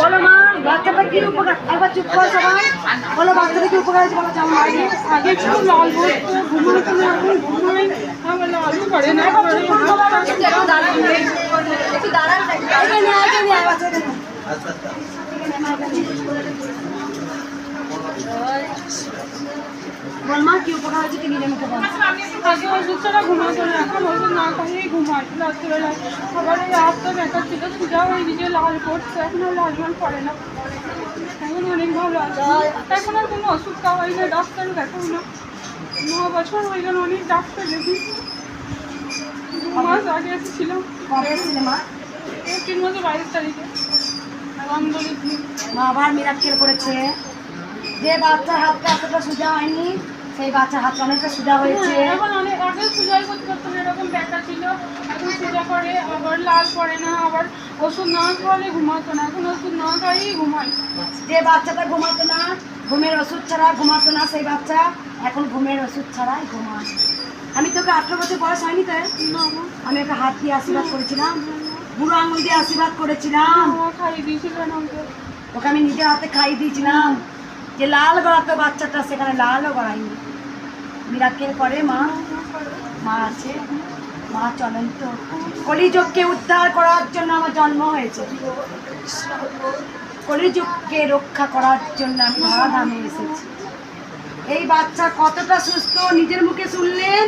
বলো মা বাচ্চাটা কি উপকার? একবার চুপ কর সবাই। বলো বাচ্চাটা কি উপকার হয়েছে? বলো যেমন আগে আগে ছিল লাল বস্তু তুমি এখন ঘুমাই আমার লাল করে না। একটু দাঁড়ান একটু দাঁড়ান এখানে নিয়ে এখানে নিয়ে আয় বাচ্চাটা নিয়ে। বল মা কি উপকার হয়েছে তিনি বল আগে ওষুধ ছাড়া ঘুমাতো না এখন ওষুধ না খাইয়েই ঘুমাই। রাত্রিবেলায় সবার ওই রাস্তা ব্যথা ছিল সুজা হয়ে নিজে লাল পড়ছে এখন আর লাল লাল পড়ে না। এখন অনেক ভালো আছে। এখন আর কোনো ওষুধ খাওয়াই না ডাক্তার দেখাও না। ন বছর হয়ে গেল অনেক ডাক্তার দেখি। দু মাস আগে এসেছিলাম। এপ্রিল মাসে বাইশ তারিখে। মা আবার মিরাক্কেল করেছে। যে বাচ্চার হাতটা এতটা সোজা হয়নি সেই বাচ্চা হাতটা অনেকটা সোজা হয়েছে। এখন অনেক আগে সুজাই করতে পারতো না এরকম ব্যথা ছিল। এখন সুজা করে আবার লাল পড়ে না আবার ওষুধ না খাওয়ালে ঘুমাতো না। এখন ওষুধ না খাইয়েই ঘুমাই যে বাচ্চাটা ঘুমাতো না ঘুমের ওষুধ ছাড়া ঘুমাতো না সেই বাচ্চা এখন ঘুমের ওষুধ ছাড়াই ঘুমায়। আমি তোকে আঠেরো বছর বয়স হয়নি তো? আমি একটা হাত দিয়ে আশীর্বাদ করেছিলাম। বুড়ো আঙুল দিয়ে আশীর্বাদ করেছিলাম। খাইয়ে দিয়েছিলেন আমাকে। ওকে আমি নিজের হাতে খাইয়ে দিয়েছিলাম। যে লাল গড়াতো বাচ্চাটা, সেখানে লালও গড়ায়নি। মিরাক্কেল করে, মা মা আছে। মা, চলেন তো। কলিযুগকে উদ্ধার করার জন্য আমার জন্ম হয়েছে। কলিযুগকে রক্ষা করার জন্য আমি ধরাধামে এসেছি। এই বাচ্চা কতটা সুস্থ, নিজের মুখে শুনলেন?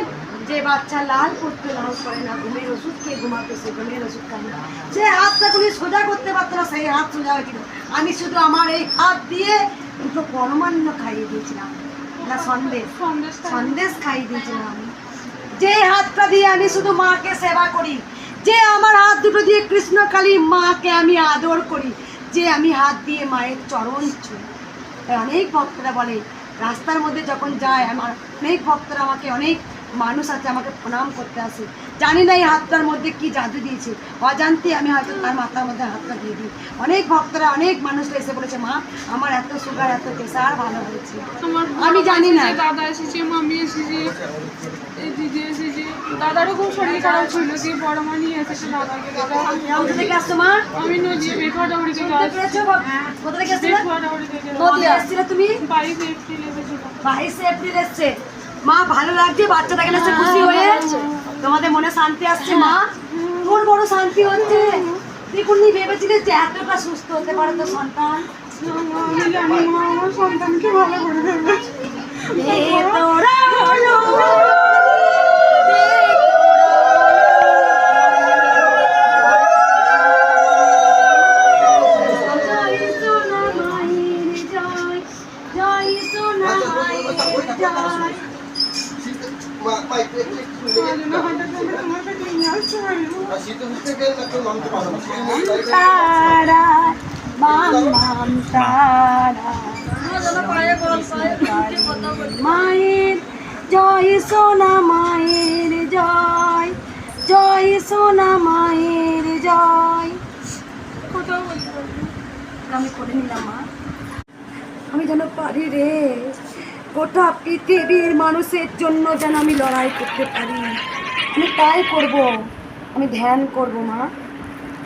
যে বাচ্চা লাল করতে লাল করে না, ঘুমের ওষুধ খেয়ে ঘুমাতে সে ঘুমের ওষুধ খায় না। সে হাতটা সোজা করতে পারতো না, সেই হাত সোজা হয়েছিল আমি শুধু আমার এই হাত দিয়ে দুটো পরমান্ন খাইয়ে দিয়েছিলাম। না সন্দেশ। সন্দেশ সন্দেশ খাইয়ে দিয়েছিলাম। আমি যে হাতটা দিয়ে আমি শুধু মাকে সেবা করি যে আমার হাত দুটো দিয়ে কৃষ্ণকালী মাকে আমি আদর করি যে আমি হাত দিয়ে মায়ের চরণ ছুঁই। অনেক ভক্তরা বলে রাস্তার মধ্যে যখন যায় আমার অনেক ভক্তরা আমাকে অনেক মানুষ আছে আমাকে প্রণাম করতে আসে। জানি না এই হাতটার মধ্যে কি জাদু দিয়েছে। অজান্তে আমি হয়তো তার মাথার মধ্যে হাতটা দিয়ে দিই। অনেক ভক্তরা অনেক মানুষ এসে বলেছে মা আমার এত সুগার এত প্রেশার ভালো হয়েছে। আমি জানি না। দাদা এসেছে মামি এসেছে দিদি এসেছে দাদারও খুব শরীর খারাপ ছিল দিয়ে বড় মা নিয়ে এসেছে দাদাকে দাদা। কোথা থেকে আসছো মা? আমি নদী বেখাডাউড়ি থেকে আসছি কোথা থেকে তুমি? বাইশ এপ্রিল বাইশে এপ্রিল এসছে। মা ভালো লাগছে বাচ্চাটা গেলে খুশি হয়ে? তোমাদের মনে শান্তি আসছে মা? তোর বড় শান্তি হচ্ছে। দেখুন নি ভেবেছিলে যে এতটা সুস্থ হতে পারে তো সন্তান? সন্তানকে ভালো করে দেবে মায়ের জয় সোনা মায়ের জয় জয় সোনা মায়ের জয় আমি করে নিলাম আমি যেন পারি রে। গোটা পৃথিবীর মানুষের জন্য যেন আমি লড়াই করতে পারি। আমি তাই করব। আমি ধ্যান করব, মা।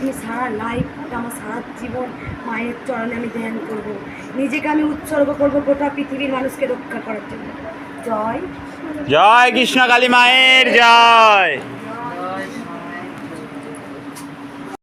আমি সারা লাইফটা আমার সারা জীবন মায়ের চরণে আমি ধ্যান করব। নিজেকে আমি উৎসর্গ করব গোটা পৃথিবীর মানুষকে রক্ষা করার জন্য। জয়। জয় কৃষ্ণ কালী মায়ের, জয়।